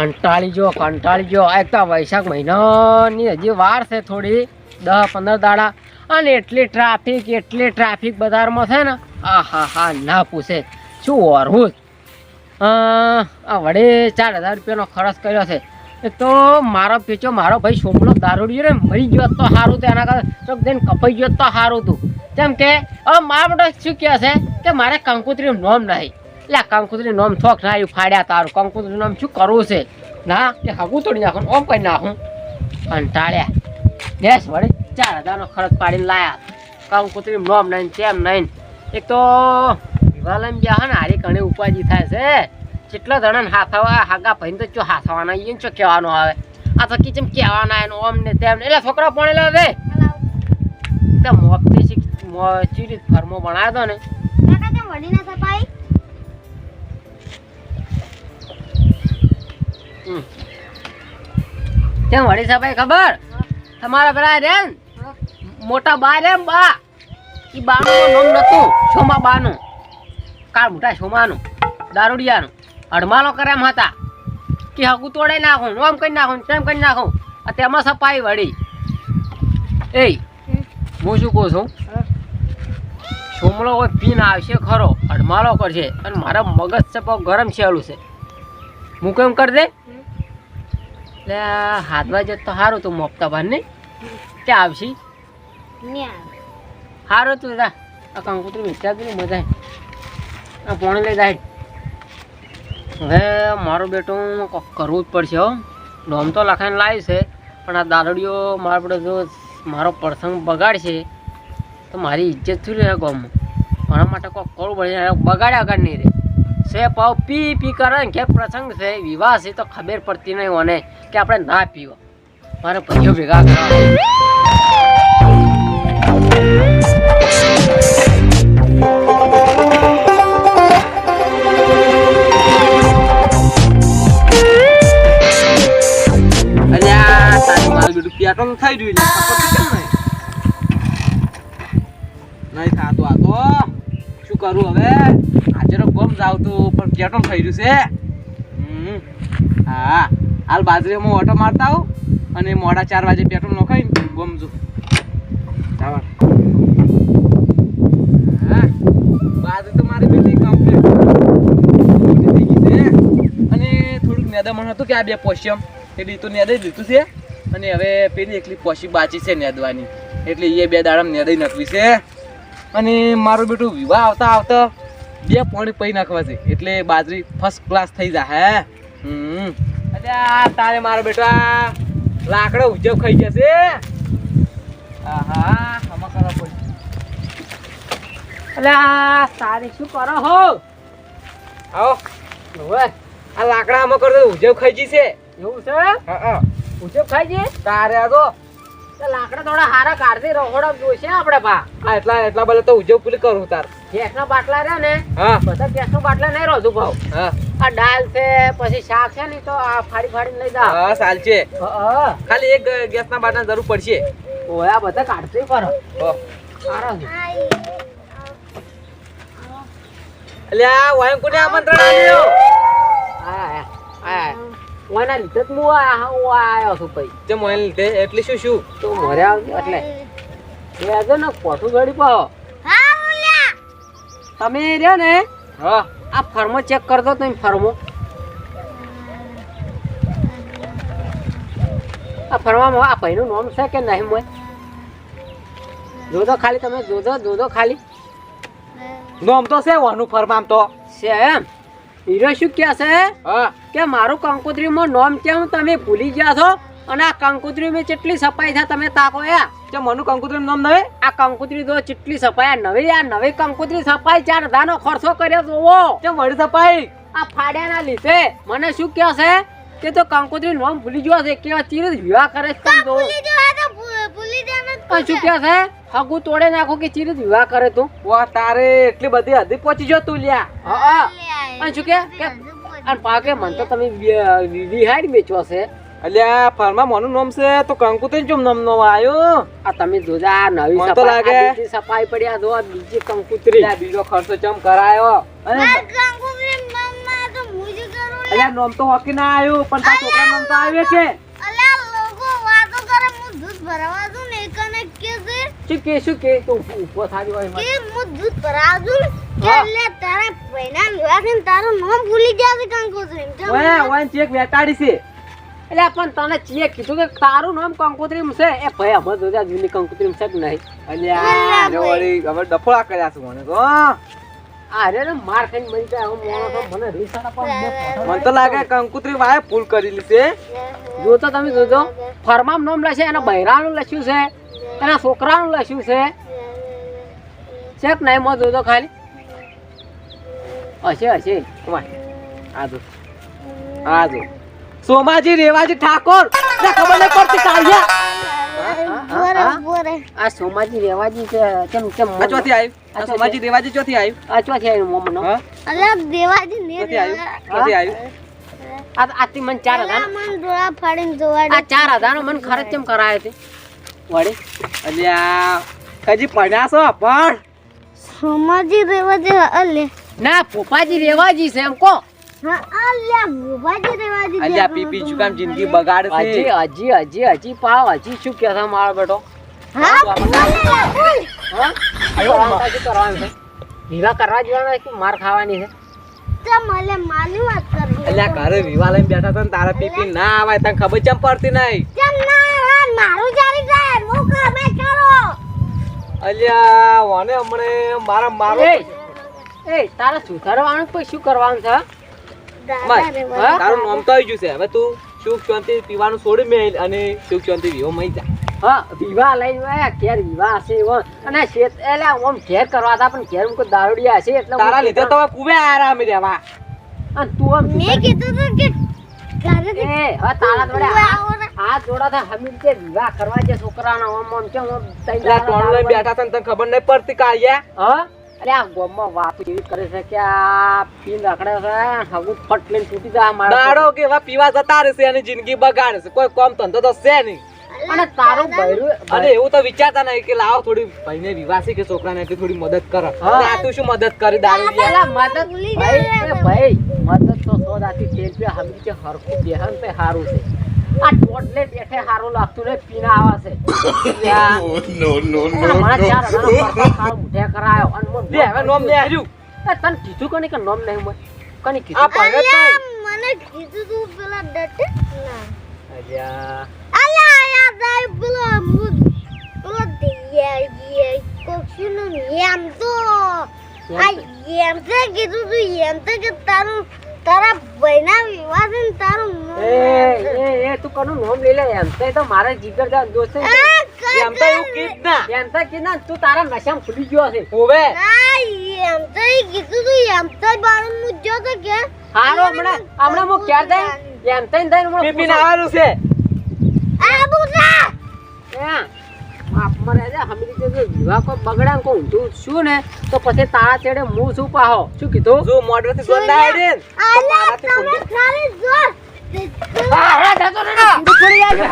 કંટાળી જો કંટાળી જો એક તો વૈશાખ મહિનાની હજી વાર છે થોડી દસ પંદર દાડા. અને એટલી ટ્રાફિક એટલી ટ્રાફિક બજારમાં છે ને આ હા હા ના પૂછે. શું ઓરવું આ વડે ચાર હજાર રૂપિયાનો ખર્ચ કર્યો છે. તો મારો પીછો મારો ભાઈ છોકરો દારૂડિયો ને, મરી ગયો તો સારું હતું, એના કરતા જઈને કપાઈ ગયો તો સારું હતું. કેમ કે, હવે મારા માટે શું કહે છે કે મારે કંકુતરીનું નોમ નહીં. એટલે કંકુતરી નોમ થોક ના ફાડ્યા તારું. કંકુતરી નોમ શું કરવું છે? ના કે હગું તોડી નાખું ઓમ કરી નાખું. કંટાળ્યા. દેશ વડે ચાર હજારનો ખર્ચ પાડીને લાયા. કંકુતરી નોમ નહીં તેમ નહીં. એક તો વિવાલમ જ્યાં ને હારી ઘણી ઉપાજી થાય છે. કેટલા જણાને હાથાવા હાગા ભાઈને તો ચો હાથાવાના એને ચો કહેવાનો આવે. આ તો કિચમ કહેવાના એનું ઓમ ને તેમ એટલે છોકરા પણ લે તે મોપતી શીખ ચીરી ફરમો બનાવ્યો તો ને. કાકા તે ના સપાઈ? કેમ વળી સાહેબ ખબર? તમારા પેલા રે મોટા બા રે બા. એ બાનું નામ નતું સોમા બાનું. કાળ મોટા સોમાનું દારૂડિયાનું. અડમાલો કરે એમ હતા. કે હગું તોડે નાખું ઓમ કરી નાખું, તેમ કરી નાખું. તેમાં સપાઈ વળી. એ હું શું કહું છું? સોમલો હોય પીન આવશે ખરો અડમાલો કરશે. અને મારા મગજ છે ગરમ છેલું છે. હું કેમ કરી દે? એટલે હાથમાં જત તો સારું તું મોકતા ભાન નહીં? ક્યાં આવશી? સારું તું જા. આ કંકુતરી મિત્રા પેલું મજા આ પોણી લઈ જાય. હવે મારું બેટું કરવું જ પડશે હો. ડોમ તો લખાઈને લાવી છે પણ આ દારૂડીઓ મારા પડે જો મારો પ્રસંગ બગાડશે તો મારી ઇજ્જત શું રહે ગામમાં? મારા માટે કોક કરવું પડે બગાડ્યા આગળ નહીં રે છે, પાવ પી પી કરે ને કે પ્રસંગ છે, વિવાહ છે, તો ખબર પડતી નહીં મને કે આપણે ના પીવો. મારે ભાઈઓ ભેગા કરવા. પેટ્રોલ થઈ રહ્યું નહીં? નહીં આ તો. શું કરું હવે? ગમ જાવ તું પણ પેટ્રોલ થઈ રહ્યું છે. હા. હાલ બાજરીમાં ઓટો મારતા આવું અને મોડા ચાર વાગે પેટ્રોલ નખાઈ ગમજો ચાવર હા. બાજરી તો મારી બેટી કમ્પ્લીટ છે. અને થોડુંક નેદામણ હતું કે આ બે પોસ્યમ. એટલે ઈ તો નેદાઈ દીધું છે. અને હવે પેલી એકલી પોસી બાચી છે નેદવાની. એટલે એ બે દાડા નેદાઈ નાખવી છે. અને મારું બેટું વિવાહ આવતા આવતા બે પાણી પી નાખવા છે. એટલે બાજરી ફર્સ્ટ ક્લાસ થઈ જાય હે? હમ. અલ્યા તારે મારો બેટા લાકડો ઉજવ ખાઈ જશે આહા આમાં કરવા પડશે અલ્યા તારે શું કરો હો? આવો આ લાકડા આમાં કરો ઉજવ ખાઈ જશે એવું છે? હા હા. ખાઈ જશે તારે આ તો લાકડા થોડા હારા કાઢતી રહોડા જોઈશે આપણે ભા આ એટલા એટલા બધા તો ઉજવ પૂરી કરું તાર. ગેસના બાટલા રહ્યા ને હા. બધા ગેસના બાટલા નહીં રોધું ભાવ. હા. આ દાળ છે પછી શાક છે ને તો આ ફાડી ફાડી લઈ જા હા સાલ છે. ખાલી એક ગેસ ના બાટલા જરૂર પડશે. ઓયા બધા કાઢતી કરો હો. સારા અલ્યા વાયમ કોને આમંત્રણ આયા આયા લીધે જ હું આ હું આયો છું ભાઈ. તે મોબાઈલ લીધે એટલે શું શું? તો મોરે આવજો એટલે. એ આગળ ને કોઠું ગળી બોલ્યા. તમે રહ્યા ને? હા. આ ફર્મો ચેક કરતો તમે ફર્મો. આ ફરવામાં આ ભાઈનું નામ છે કે નહીં મોય જોજો ખાલી તમે જોજો જોજો ખાલી. નોમ તો છે વાનું ફરમામ તો. છે એમ? હીરો શું કહે છે? કે મારું કંકોત્રીમાં નામ કેમ તમે ભૂલી ગયા છો. અને આ કંકોત્રી મેં કેટલી સફાઈ છે તમે તાકો યા તે મનુ કંકોત્રી નામ નવે? આ કંકોત્રી તો કેટલી સફાઈ નવી આ નવી કંકોત્રી સફાઈ ચાર ધાનો ખર્ચો કર્યો જોવો કે વળી સફાઈ આ ફાડ્યાના લીધે. મને શું કહે છે? કે તો કંકોત્રી નામ ભૂલી ગયો છે કેવા ચીર વિવાહ કરે છે તમે જોવો. તો જ આ શું કહે છે? હગુ તોડે નાખો કે ચીર વિવાહ કરે તું? વાહ તારે એટલી બધી હદી પહોંચી જો તું લ્યા. હા અને શું કે? કે અને પાકે મન તો તમે વિહાર વિહાડી છે અલ્યા ફરમા મોનું નામ છે તો કંકુતરી ચમ નામ નો આયો? આ તમે જોજા નવી સફાઈ તો લાગે- આ બીજી સફાઈ પડ્યા આ જો બીજી કંકુતરી. અલ્યા બીજો ખર્ચો ચમ કરાયો? અને કંકુ મમ્મા તો મુજ જ કરું અલ્યા નોમ તો હોકી ના આયો પણ તા છોકરા નામ તો આવે છે અલ્યા લોકો વાતો કરે હું દૂધ ભરાવા ને એકને કે છે? શું કે શું કે? તો ઊભો થાજો હોય કે હું દૂધ ભરાવા કે લે એટલે તારા પૈના વિવાહ તારું નામ ભૂલી ગયા છે કંકો છે ઓય ઓય ચેક વેટાડી છે. એટલે પણ તને ચીએ કીધું કે તારું નામ કંકોત્રી છે? એ ભાઈ અમે જોજા જૂની કંકોત્રી છે કે નહીં. અલ્યા અલ્યા વળી હવે ડફોળા કર્યા છું મને તો મને તો લાગે કંકુત્રી વાય ફૂલ કરી છે. જો તો તમે જોજો ફરમામ નામ લખે એના બૈરાનું લખ્યું છે એના છોકરાનું લખ્યું છે. ચેક નહીં મો જોજો ખાલી. હશે હશે. આ જો. આ જો. સોમાજી રેવાજી ઠાકોર. ને ખબર નહીં પડતી બોરે આ સોમાજી રેવાજી કેમ કેમ આ ચોથી આવ્યું આ આ સોમાજી રેવાજી ચોથી આવ્યું આ ચોથી આવ્યું મોમનો? હા? દેવાજી ને ચોથી આવ્યું આ આથી મને ચાર હજાર. મન ડોળા ફાડીને જોવા આ ચાર હજાર મને ખર્ચ કેમ કરાયો વળી? અલ્યા હજી પડ્યા છો પણ. સોમાજી રેવાજી અલે. ના પોપાજી રેવાજી છે એમ કો. હા અલ્યા અલ્યા પીપી શું કામ જિંદગી બગાડ હજી છે હજી હજી હજી પાવ હજી શું કે છે મારો બેટો? વિવાહ કરવા જવાના કે માર ખાવાની છે? ચમ અલે માની વાત કરી અલ્યા ઘરે વિવાહ લઈને બેઠા હતા તારા પીપી ના આવે તને ખબર ચમ પડતી નહીં? ચમ ના હા, મારું જારી જાય હું કામે કરો. અલ્યા વાને હમણે મારા મારો એ એ તારે સુધારવાનું પછી શું કરવાનું છે? તારું નામ તો આવી ગયું છે. હવે તું સુખ શાંતિ પીવાનું છોડી મેલ અને સુખ શાંતિ વિવો મઈ જા. હા વિવાહ લઈને આયા ઘેર વિવાહ છે એવો. અને શેત એટલે ઓમ ઘેર કરવા હતા પણ ઘેર કોઈ દારૂડિયા છે એટલે તારા લીધે તો કુવે આરામ રહેવા અને તું આમ મેં કીધું તું કે ઘરે એ હવે તારા જોડે આ જોડા આવો હમીર કે વિવાહ કરવા છે છોકરાનો ઓમ ઓમ કે આમ તઈ બેઠા હતા ને તને ખબર નહીં પડતી કાળિયા હા? અરે આ ગોમમાં વાતો એવી કરે છે કે આ પીન રખડે છે હગું ફટ લઈને તૂટી જાય મારો દાડો કે વા પીવા જતા રહેશે અને જિંદગી બગાડે છે. કોઈ કોમ ધંધો તો છે નહીં. અને તારો બૈરું અને એવું તો વિચારતા નહીં કે લાવો થોડી ભાઈને વિવાસી કે છોકરાને કે થોડી મદદ કરો. આ તું શું મદદ કરી દારૂ પેલા મદદ ભાઈ ભાઈ મદદ તો સો દાતી તેલ પે હમી કે હરખું બેહન તે હારું છે. આ ટોટલે બેઠે હારું લાગતું રે પીના આવા છે. નો નો નો નો મારા ચાર મુઠે કરાયો. અને મોં હવે નોમ લે. હજુ તને કીધું કોની કે નોમ નહીં મોય કોની કીધું? પડે જ મને કીધું તું પેલા ડટે ના. અલ્યા. અલ્યા યાર દાઈ પેલો મુદ પેલો દિયા યે કોક્ષનું એમ તો. આ એમ તે કીધું તું એમ તો કે તારું તારા ભાઈના વિવાહ તારું એ એ એ તું કોનું નોમ લઈ લે? એમ તો તો મારા જીગર જા દોસ્ત છે એમ તો એવું કીધ ના. એમ તો કીધ ના તું તારા નશામાં ખુલી ગયો છે હોવે. ના એમ તો એ કીધું તું એમ તો બારું મુજ તો કે. હારો હમણાં હમણાં હું ક્યાં દઈ એમ તો દઈને હમણાં પીપી ને આવવાનું છે. આ બુલા એ, બાપ મરે છે, હમરી જે વિવાહ કો બગડા કો ઊંધું શું ને તો પછી તારા ચેડે મુ શું પાહો? શું કીધું? જો મોઢેથી થી ગોંડા ને, તો અલ્યા તમે ખાલી જો આ હા, જતો રે ને. ઊંધું પડી જાય છે.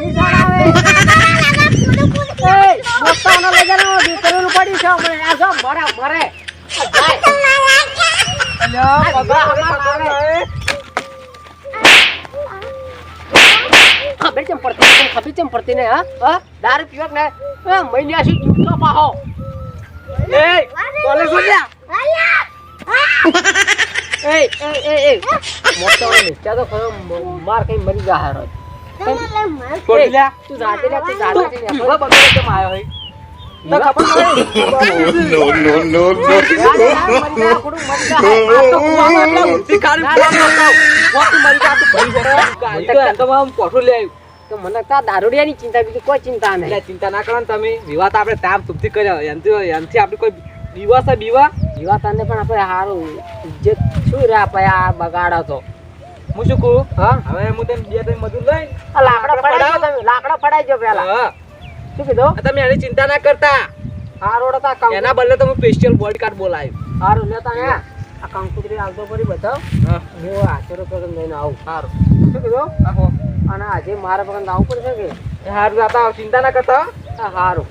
એ, મોટાનો લઈ જાને, દીકરીનું પડ્યું છે હમણાં. આ જો. આ જાય. અલ્યા, પગા અમારે. પગા ખબર ચમ પડતી નહીં, ખબર ચમ પડતી નહીં, હા? હા? દારૂ પીવા ને, એ મહિન્યાથી જુઠ્ઠો પાહો. એ કોલેજ બોલ્યા એ, એ, એ, એ. મોટાનો તો ખરો, માર કઈ મરી જાય રોજ. મને તો આ દારૂડિયાની ચિંતા બીજી કોઈ ચિંતા નહીં. ચિંતા ના કરો તમે. વિવાહ આપડે આપણે તામ તુપથી કર્યો. એનથી આપણે કોઈ વિવાહ છે વિવાહ? યુવા તને પણ આપણે સારું ઇજ્જત શું રે આપણે આ બગાડો તો? હું શું કહું? હા. હવે હું તને બે ત્રણ મજૂર લઈ આ લાકડા ફડાઈ તમે લાકડા પડાઈ જો પેલા. હા. શું કીધું? તમે એની ચિંતા ના કરતા. હારું હતા કામ એના બદલે તો હું સ્પેશિયલ બોડી કાર્ડ બોલાવ્યું. હારું લેતા હે આ કંકુતરી આવતો ફરી બતાવ. હા. હું આચરો કરીને લઈને આવું. સારું શું કીધું? આહો અને આજે મારા પગન આવું પડશે કે? હારું સારું ચિંતા ના કરતા હા હારું.